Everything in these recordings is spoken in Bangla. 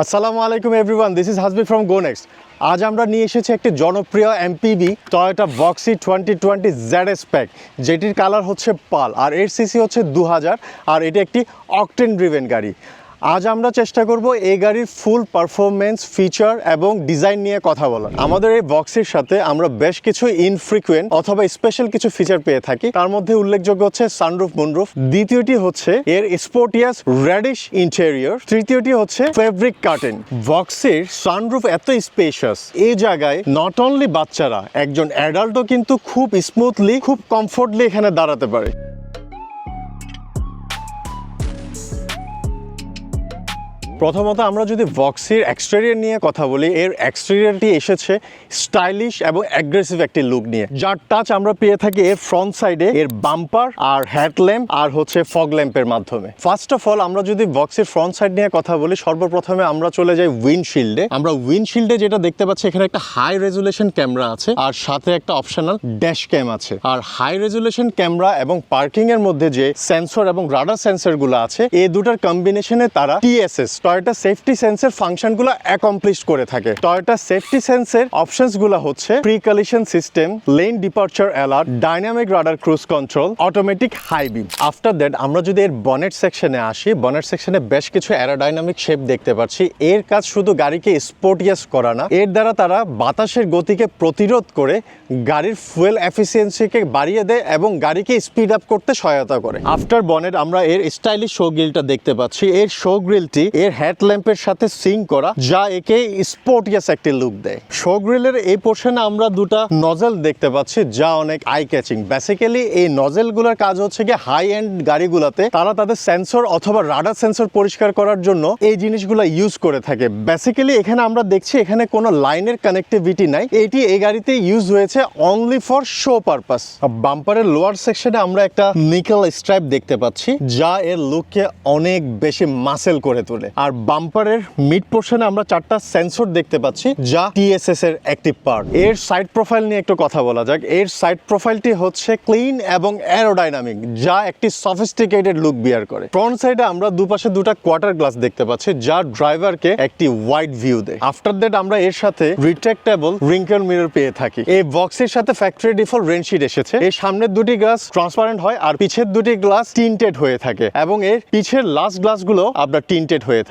আসসালামু আলাইকুম everyone this is Hazbi from Gonex আজ আমরা নিয়ে এসেছি একটি জনপ্রিয় MPV Toyota Voxy twenty twenty Z pack যেটির কালার হচ্ছে পাল, আর এর সিসি হচ্ছে দু হাজার আর এটি একটি অকটেন ড্রিভেন গাড়ি। আজ আমরা চেষ্টা করব এই গাড়ির ফুল পারফরমেন্স ফিচার এবং ডিজাইন নিয়ে কথা বলার। আমাদের এই বক্সের সাথে আমরা বেশ কিছু ইনফ্রিকুয়েন্ট অথবা স্পেশাল কিছু ফিচার পেয়ে থাকি। তার মধ্যে উল্লেখযোগ্য হচ্ছে সানরুফ মুনরুফ দ্বিতীয়টি হচ্ছে এর স্পোর্টিয়াস রেডিশ ইন্টেরিয়র তৃতীয়টি হচ্ছে ফেব্রিক কার্টেন বক্সের সানরুফ এত স্পেশাস এই জায়গায় নট অনলি বাচ্চারা, একজন অ্যাডাল্টও কিন্তু খুব স্মুথলি খুব কমফোর্টলি এখানে দাঁড়াতে পারে। প্রথমত আমরা যদি ভক্সির এক্সটেরিয়র নিয়ে কথা বলি, এর এক্সটেরিয়রটি এসেছে স্টাইলিশ এবং অ্যাগ্রেসিভ একটি লুক নিয়ে। যার টাচ আমরা পেয়ে থাকি এর ফ্রন্ট সাইডে এর বাম্পার আর হ্যাড হেডল্যাম্প আর হচ্ছে ফগ ল্যাম্পের মাধ্যমে। ফার্স্ট অফ অল আমরা যদি বক্সের ফ্রন্ট সাইড নিয়ে কথা বলি, সর্বপ্রথমে আমরা চলে যাই উইন্ডশিল্ডে আমরা উইন্ডশিল্ডে যেটা দেখতে পাচ্ছি, এখানে একটা হাই রেজুলেশন ক্যামেরা আছে আর সাথে একটা অপশনাল ড্যাশ ক্যাম আছে। আর হাই রেজুলেশন ক্যামেরা এবং পার্কিং এর মধ্যে যে সেন্সর এবং রাডার সেন্সরগুলো আছে এই দুটার কম্বিনেশনে তারা টিএসএস টয়োটা সেফটি সেন্সের ফাংশনগুলো অ্যাকমপ্লিশ করে থাকে। টয়োটা সেফটি সেন্সের অপশনসগুলো হচ্ছে pre collision system lane departure alert dynamic radar cruise control automatic high beam after that আমরা যদি এর বনেট সেকশনে আসি বনেট সেকশনে বেশ কিছু অ্যারোডাইনামিক শেপ দেখতে পাচ্ছি। এর কাজ শুধু গাড়িকে স্পোর্টিয়াস করা না, এর দ্বারা তারা বাতাসের গতিকে প্রতিরোধ করে গাড়ির ফুয়েল এফিসিয়েন্সিকে বাড়িয়ে দেয় এবং গাড়িকে স্পিড আপ করতে সহায়তা করে। আফটার বনেট আমরা এর স্টাইলিশ শো গ্রিলটা দেখতে পাচ্ছি। এর শো গ্রিলটি এর হেড ল্যাম্পের সাথে সিং করা, যা একে স্পোর্টিয়াস একটি লুক দেয়। শো গ্রিলের এই পোর্শনে আমরা দুটা নজেল দেখতে পাচ্ছি, যা অনেক আই ক্যাচিং বেসিক্যালি এই নজেল নজেলগুলোর কাজ হচ্ছে কি হাই এন্ড গাড়িগুলোতে তারা তাদের সেন্সর অথবা রাডার সেন্সর পরিষ্কার করার জন্য এই জিনিসগুলো ইউজ করে থাকে। বেসিক্যালি এখানে আমরা দেখছি এখানে কোনো লাইনের কানেক্টিভিটি নাই। এটি এই গাড়িতে ইউজ হয়েছে অনলি ফর শো পারপাস বাম্পারের লোয়ার সেকশনে আমরা একটা নিকেল স্ট্রাইপ দেখতে পাচ্ছি, যা এর লুককে অনেক বেশি মাসেল করে তোলে। আর বাম্পারের মিড পোর্শনে আমরা চারটা সেন্সর দেখতে পাচ্ছি, যা টিএসএস এর অ্যাক্টিভ পার্ট এর সাইড প্রোফাইল নিয়ে একটু কথা বলা যাক। এর সাইড প্রোফাইলটি হচ্ছে ক্লিন এবং অ্যারোডাইনামিক যা একটি সফিস্টিকেটেড লুক বিয়ার করে। ফ্রন্ট সাইডে আমরা দুপাশে দুটা কোয়ার্টার গ্লাস দেখতে পাচ্ছি, যা ড্রাইভারকে একটি ওয়াইড ভিউ দেয়। আফটার দ্যাট আমরা এর সাথে রিট্রাক্টেবল রিঙ্কেল মিরর পেয়ে থাকি। এই বক্সের সাথে ফ্যাক্টরি ডিফল্ট রেনশিট এসেছে। এর সামনের দুটি গ্লাস ট্রান্সপারেন্ট হয়, আর পিছের দুটি গ্লাস টিন্টেড হয়ে থাকে। এবং এর পিছের লাস্ট গ্লাসগুলো আপনার টিন্টেড হয়ে থাকে।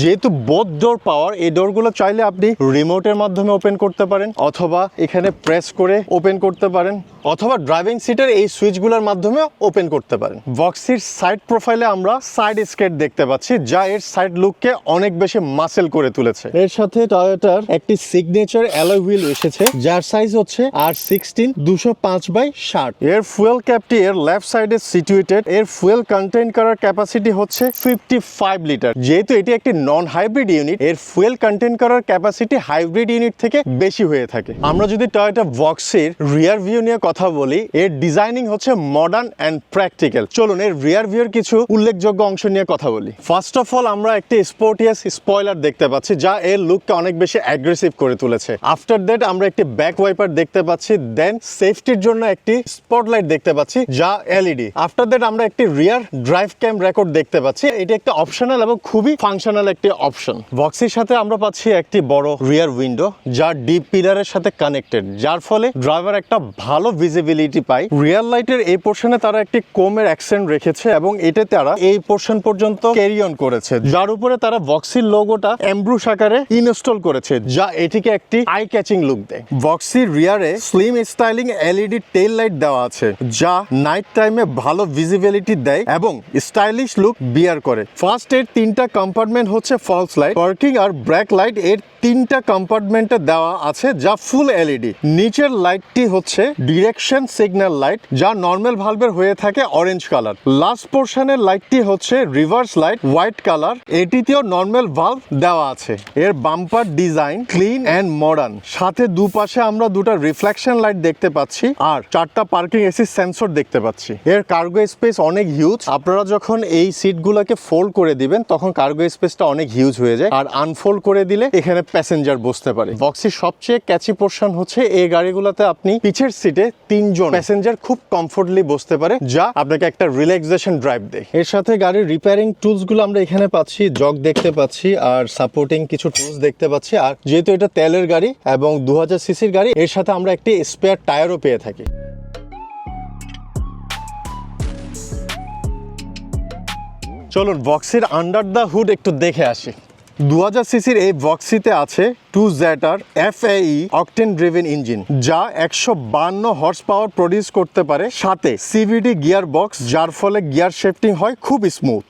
যেহেতু বোথ ডোর পাওয়ার এই ডোরগুলো চাইলে আপনি রিমোটের মাধ্যমে ওপেন করতে পারেন, অথবা এখানে প্রেস করে ওপেন করতে পারেন, অথবা ড্রাইভিং সিটের এই সুইচগুলোর মাধ্যমে ওপেন করতে পারেন। বক্সির সাইড প্রোফাইলে আমরা সাইড স্কেট দেখতে পাচ্ছি, যা এর সাইড লুককে অনেক বেশি মাসেল করে তুলেছে। এর সাথে টয়োটার একটি সিগনেচার অ্যালয় হুইল এসেছে, যার সাইজ হচ্ছে আর সিক্সটিন দুশো পাঁচ বাই ষাট। এর ফুয়েল ক্যাপটি এর লেফট সাইডে সিচুয়েটেড এর ফুয়েল কন্টেইন করার ক্যাপাসিটি হচ্ছে ফিফটি ফাইভ লিটার যেহেতু এটি একটি নন হাইব্রিড ইউনিট এর ফুয়েল কন্টেইন করার ক্যাপাসিটি হাইব্রিড ইউনিট থেকে বেশি হয়ে থাকে। আমরা যদি টয়োটা বক্সের রিয়ার ভিউ নিয়ে কথা বলি, এর ডিজাইনিং হচ্ছে মডার্ন অ্যান্ড প্র্যাকটিক্যাল চলুন, এর রিয়ার ভিউর কিছু উল্লেখযোগ্য অংশ নিয়ে কথা বলি। ফার্স্ট অফ অল আমরা একটি স্পোর্টিয়াস স্পয়লার দেখতে পাচ্ছি, যা এর লুককে অনেক বেশি অ্যাগ্রেসিভ করে তুলেছে। আফটার দ্যাট আমরা একটি ব্যাক ওয়াইপার দেখতে পাচ্ছি দেন সেফটির জন্য একটি স্পটলাইট দেখতে পাচ্ছি, যা এলইডি আফটার দ্যাট আমরা একটি রিয়ার ড্রাইভ ক্যাম রেকর্ড দেখতে পাচ্ছি। এটি একটা অপশনাল এবং খুবই ফাংশনাল একটি অপশন বক্সের সাথে আমরা পাচ্ছি একটি বড় রিয়ার উইন্ডো যা ডিপ পিলারের সাথে কানেক্টেড যার ফলে ড্রাইভার একটা ভালো ভিজিবিলিটি পায়। রিয়ার লাইটের এই পোর্শনে তারা একটি কোমের অ্যাকসেন্ট রেখেছে এবং এতে তারা এই পোর্শন পর্যন্ত ক্যারি অন করেছে। যার উপরে তারা বক্সির লোগোটা এমব্রুশ আকারে ইনস্টল করেছে, যা এটিকে একটি আই ক্যাচিং লুক দেয় বক্সির রিয়ারে slim styling LED tail light দেওয়া আছে, যা নাইট টাইমে ভালো ভিজিবিলিটি দেয় এবং স্টাইলিশ লুক বিয়ার করে। ফার্স্ট এর তিনটা কম্পার্টমেন্ট হচ্ছে ফলস লাইট পার্কিং আর ব্র্যাক লাইটের তিনটা কম্পার্টমেন্টে দেওয়া আছে যা ফুল এলইডি নিচের লাইটটি হচ্ছে ডিরেকশন সিগন্যাল লাইট যা নর্মাল ভালভের হয়ে থাকে অরেঞ্জ কালার লাস্ট পোর্শনের লাইটটি হচ্ছে রিভার্স লাইট হোয়াইট কালার এটিতেও নর্মাল ভালভ দেওয়া আছে। এর bumper design clean and modern সাথে দুপাশে আমরা দুটো রিফ্লেকশন লাইট দেখতে পাচ্ছি আর চারটা পার্কিং এসি সেন্সর দেখতে পাচ্ছি। এর কার্গো স্পেস অনেক হিউজ আপনারা যখন এই সিটগুলোকে ফোল্ড করে দিবেন, তখন কার্গো স্পেসটা অনেক হিউজ হয়ে যায়। আর আনফোল্ড করে দিলে এখানে প্যাসেঞ্জার বসতে পারে। বক্সির সবচেয়ে ক্যাচি পোর্শন হচ্ছে এই গাড়িগুলোতে আপনি পিছের সিটে তিনজন প্যাসেঞ্জার খুব কমফোর্টলি বসতে পারে, যা আপনাকে একটা রিল্যাক্সেশন ড্রাইভ দেয়। এর সাথে গাড়ির রিপেয়ারিং টুলসগুলো আমরা এখানে পাচ্ছি জগ দেখতে পাচ্ছি, আর সাপোর্টিং কিছু টুলস দেখতে পাচ্ছি। আর যেহেতু এটা তেলের গাড়ি এবং দু হাজার সিসির গাড়ি, এর সাথে আমরা একটি স্পেয়ার টায়ারও পেয়ে থাকি। চলুন বক্সির আন্ডার দ্য হুড একটু দেখে আসি। দু হাজার সিসির এই বক্সিতে আছে two ZR F E octane driven engine যা একশো বান্ন হর্স পাওয়ার প্রডিউস করতে পারে। সাথে সিভিডি গিয়ার বক্স যার ফলে গিয়ার শেফটিং হয় খুব স্মুথ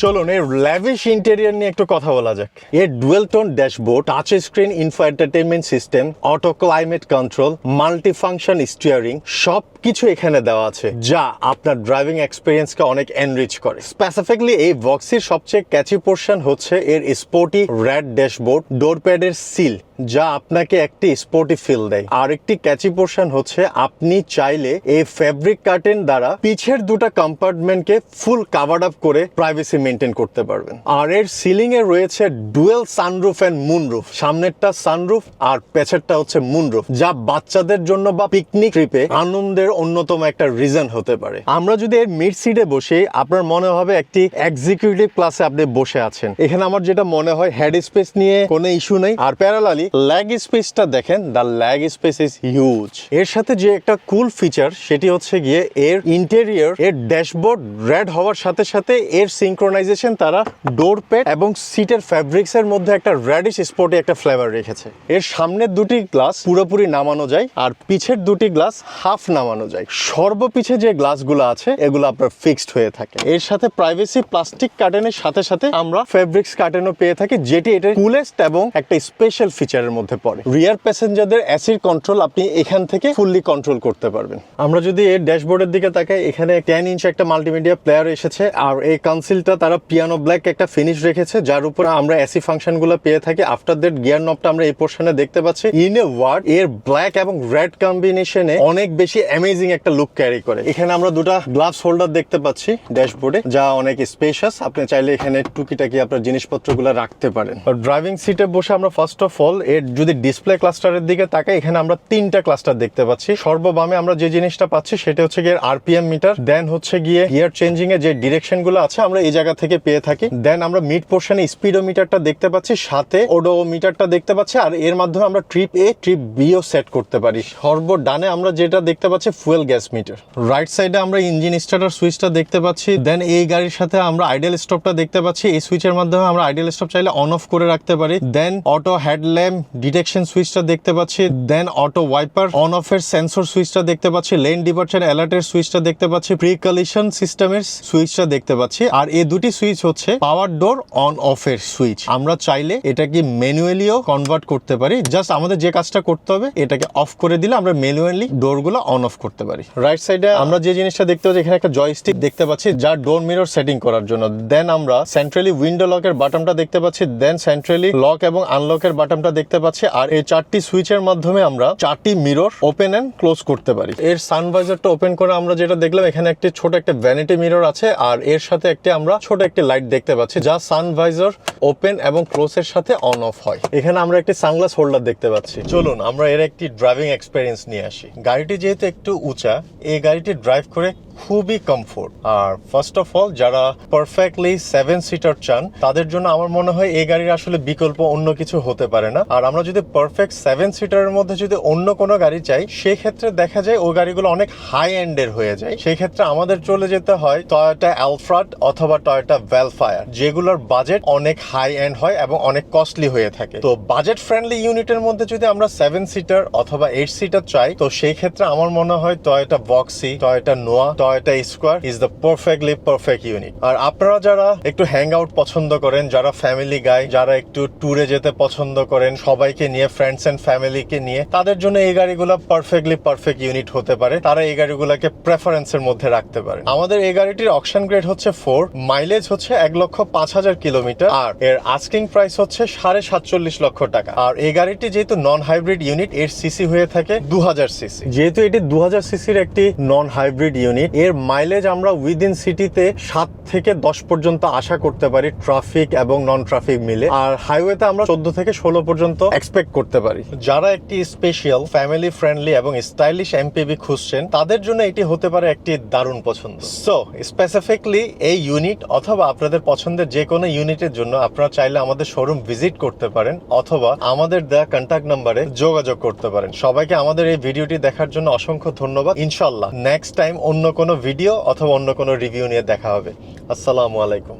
চলুন এর ল্যাভিশ ইন্টেরিয়ার নিয়ে একটু কথা বলা যাক। এর dual tone dashboard touch screen info entertainment system auto climate control multi function steering সব কিছু এখানে দেওয়া আছে, যা আপনার ড্রাইভিং এক্সপিরিয়েন্সকে অনেক এনরিচ করে। স্পেসিফিকলি এই বক্সির সবচেয়ে ক্যাচি পোর্শন হচ্ছে এর স্পোর্টি র্যাড ড্যাশবোর্ড ডোর প্যাডের সিল যা আপনাকে একটি স্পোর্টি ফিল দেয়। আর একটি ক্যাচি পোর্শন হচ্ছে, আপনি চাইলে এই ফ্যাব্রিক কার্টেন দ্বারা পিছের দুটো কম্পার্টমেন্টকে ফুল কাভার আপ করে প্রাইভেসি মেনটেন করতে পারবেন। আর এর সিলিং এ রয়েছে ডুয়েল সানরুফ এন্ড মুনরুফ সামনেরটা সানরুফ আর পেছেরটা হচ্ছে মুনরুফ যা বাচ্চাদের জন্য বা পিকনিক ট্রিপে আনন্দের অন্যতম একটা রিজন হতে পারে। আমরা যদি এর মিড সিটে বসে, আপনার মনে হবে একটি এক্সিকিউটিভ ক্লাসে আপনি বসে আছেন। এখানে আমার যেটা মনে হয় হেড স্পেস নিয়ে কোনো ইস্যু নেই। আর প্যারালালি ল্যাগ স্পেসটা দেখেন the leg space is huge এর সাথে যে একটা কুল ফিচার সেটি হচ্ছে গিয়ে এর ইন্টেরিয়র এর ড্যাশবোর্ড রেড হওয়ার সাথে সাথে এর সিঙ্ক্রোনাইজেশন তারা ডোর প্যাড এবং সিটের ফ্যাব্রিক্স এর মধ্যে একটা রেডিশ স্পটে একটা ফ্লেভার রেখেছে। এর সামনের দুটি গ্লাস পুরোপুরি নামানো যায় আর পিছের দুটি গ্লাস হাফ নামানো যায়। সর্বপিছে যে গ্লাসগুলো আছে, এগুলো আপনার ফিক্সড হয়ে থাকে। এর সাথে প্রাইভেসি প্লাস্টিক কার্টেনের সাথে সাথে আমরা ফেব্রিক্স কার্টেনও পেয়ে থাকি, যেটি এটার কুলেস্ট এবং একটা স্পেশাল ফিচারের মধ্যে পড়ে। রিয়ার প্যাসেঞ্জারদের অ্যাসিড কন্ট্রোল আপনি এখান থেকে ফুললি কন্ট্রোল করতে পারবেন। আমরা যদি এর ড্যাশবোর্ডের দিকে তাকাই, এখানে টেন ইঞ্চ একটা মাল্টিমিডিয়া প্লেয়ার এসেছে, আর এই কনসিলটা তারা পিয়ানো ব্ল্যাক একটা ফিনিশ রেখেছে, যার উপর আমরা এসি ফাংশনগুলো পেয়ে থাকি। আফটার দ্যাট গিয়ার নবটা আমরা এই পোর্শনে দেখতে পাচ্ছি। ইন এ ওয়ার্ড এর ব্ল্যাক এবং রেড কম্বিনেশনে অনেক বেশি অ্যামেজিং একটা লুক ক্যারি করে। এখানে আমরা দুটা গ্লাভস হোল্ডার দেখতে পাচ্ছি ড্যাশবোর্ডে যা অনেক স্পেশাস আপনি চাইলে এখানে টুকিটাকি আপনার জিনিসপত্র জিনিসপত্রগুলো রাখতে পারেন। ড্রাইভিং সিটে বসে আমরা ফার্স্ট অফ অল এর যদি ডিসপ্লে ক্লাস্টারের দিকে তাকাই, এখানে আমরা তিনটা ক্লাস্টার দেখতে পাচ্ছি। সর্ববামে আমরা যে জিনিসটা পাচ্ছি, সেটা হচ্ছে গিয়ে আরপিএম মিটার দেন হচ্ছে গিয়ে গিয়ার চেঞ্জিং এর যে ডিরেকশনগুলো আছে, আমরা এই জায়গা থেকে পেয়ে থাকি। দেন আমরা মিড পোর্শনে স্পিডোমিটারটা দেখতে পাচ্ছি, সাথে ওডোমিটারটা দেখতে পাচ্ছি, আর এর মাধ্যমে আমরা trip A trip B set করতে পারি। সর্ব ডানে আমরা যেটা দেখতে পাচ্ছি ফুয়েল গ্যাস মিটার রাইট সাইডে আমরা ইঞ্জিন স্টার্টার সুইচটা দেখতে পাচ্ছি দেন এই গাড়ির সাথে আমরা আইডেল স্টপটা দেখতে পাচ্ছি, এই সুইচের মাধ্যমে আমরা আইডেল স্টপ চাইলে অন অফ করে রাখতে পারি দেন অটো হেডল্যাম্প ডিটেকশন সুইচটা দেখতে পাচ্ছি then auto wiper on off এর সেন্সর সুইচটা দেখতে পাচ্ছি লেন ডিপার্চার অ্যালার্টের সুইচটা দেখতে পাচ্ছি প্রি কলিশন সিস্টেমের সুইচটা দেখতে পাচ্ছি, আর এই দুটি সুইচ হচ্ছে পাওয়ার ডোর অন অফ এর সুইচ। আমরা চাইলে এটাকে ম্যানুয়ালিও কনভার্ট করতে পারি। জাস্ট আমাদের যে কাজটা করতে হবে, এটাকে অফ করে দিলে আমরা ম্যানুয়ালি ডোরগুলো অন অফ করতে পারি। রাইট সাইডে আমরা যে জিনিসটা দেখতে পাচ্ছি, এখানে একটা জয়স্টিক দেখতে পাচ্ছি, যা ডোর মিরর সেটিং করার জন্য। দেন আমরা সেন্ট্রালি উইন্ডো লকের বাটনটা দেখতে পাচ্ছি দেন সেন্ট্রালি লক এবং আনলকের বাটনটা দেখতে পাচ্ছি। আর এই চারটি সুইচের মাধ্যমে আমরা চারটি মিরর ওপেন এন্ড ক্লোজ করতে পারি। এর সানভাইজারটা ওপেন করে আমরা যেটা দেখলাম, এখানে একটি ছোট একটা ভ্যানিটি মিরর আছে, আর এর সাথে একটি আমরা ছোট একটি লাইট দেখতে পাচ্ছি, যা সানভাইজার ওপেন এবং ক্লোজ এর সাথে অন অফ হয়। এখানে আমরা একটি সানগ্লাস হোল্ডার দেখতে পাচ্ছি। চলুন, আমরা এর একটি ড্রাইভিং এক্সপিরিয়েন্স নিয়ে আসি। গাড়িটি যেহেতু একটু উঁচা, এই গাড়িটি ড্রাইভ করে খুবই কমফোর্ট আর ফার্স্ট অফ অল যারা পারফেক্টলি সেভেন সিটার চান, তাদের জন্য আমার মনে হয় এই গাড়ির আসলে বিকল্প অন্য কিছু হতে পারে না। আর আমরা যদি পারফেক্ট সেভেন সিটারের মধ্যে যদি অন্য কোনো গাড়ি চাই সেই ক্ষেত্রে দেখা যায় ওই গাড়িগুলো অনেক হাই এন্ডের হয়ে যায়। সেই ক্ষেত্রে আমাদের চলে যেতে হয় টয়োটা অ্যালফ্রাড অথবা টয়োটা ভ্যালফায়ার যেগুলোর বাজেট অনেক হাই এন্ড হয় এবং অনেক কস্টলি হয়ে থাকে। তো বাজেট ফ্রেন্ডলি ইউনিটের মধ্যে যদি আমরা সেভেন সিটার অথবা এইট সিটার চাই, তো সেই ক্ষেত্রে আমার মনে হয় Toyota Boxy Toyota Noah Toyota Esquire is the perfectly perfect unit আর আপনারা যারা একটু হ্যাং আউট পছন্দ করেন, যারা ফ্যামিলি গাই যারা একটু ট্যুরে যেতে পছন্দ করেন, সবাইকে নিয়ে ফ্রেন্ডস এন্ড ফ্যামিলিকে নিয়ে, তাদের জন্য এই গাড়িগুলো পারফেক্টলি পারফেক্ট ইউনিট হতে পারে। তারা এই গাড়িগুলোকে প্রেফারেন্সের মধ্যে রাখতে পারে। আমাদের এই গাড়িটির অকশন গ্রেড হচ্ছে ফোর মাইলেজ হচ্ছে এক লক্ষ পাঁচ হাজার কিলোমিটার, আর এর আস্কিং প্রাইস হচ্ছে সাড়ে সাতচল্লিশ লক্ষ টাকা। আর এই গাড়িটি যেহেতু নন হাইব্রিড ইউনিট এর সিসি হয়ে থাকে দু হাজার সিসি যেহেতু এটি দু হাজার সিসির একটি নন হাইব্রিড ইউনিট এর মাইলেজ আমরা উইদিন সিটিতে সাত থেকে দশ পর্যন্ত আশা করতে পারি ট্রাফিক এবং নন ট্রাফিক মিলে। আর হাইওয়েতে আমরা চোদ্দ থেকে ষোলো পর্যন্ত এক্সপেক্ট করতে পারি। যারা একটি স্পেশাল ফ্যামিলি ফ্রেন্ডলি এবং স্টাইলিশ এমপিবি খুঁজছেন, তাদের জন্য এটি হতে পারে একটি দারুণ পছন্দ। সো স্পেসিফিকলি এই ইউনিট অথবা আপনাদের পছন্দের যে কোনো ইউনিটের জন্য আপনারা চাইলে আমাদের শোরুম ভিজিট করতে পারেন, অথবা আমাদের দেওয়া কন্ট্যাক্ট নাম্বারে যোগাযোগ করতে পারেন। সবাইকে আমাদের এই ভিডিওটি দেখার জন্য অসংখ্য ধন্যবাদ। ইনশাল্লাহ নেক্সট টাইম অন্য কোনো ভিডিও অথবা অন্য কোনো রিভিউ নিয়ে দেখা হবে। আসসালামু আলাইকুম।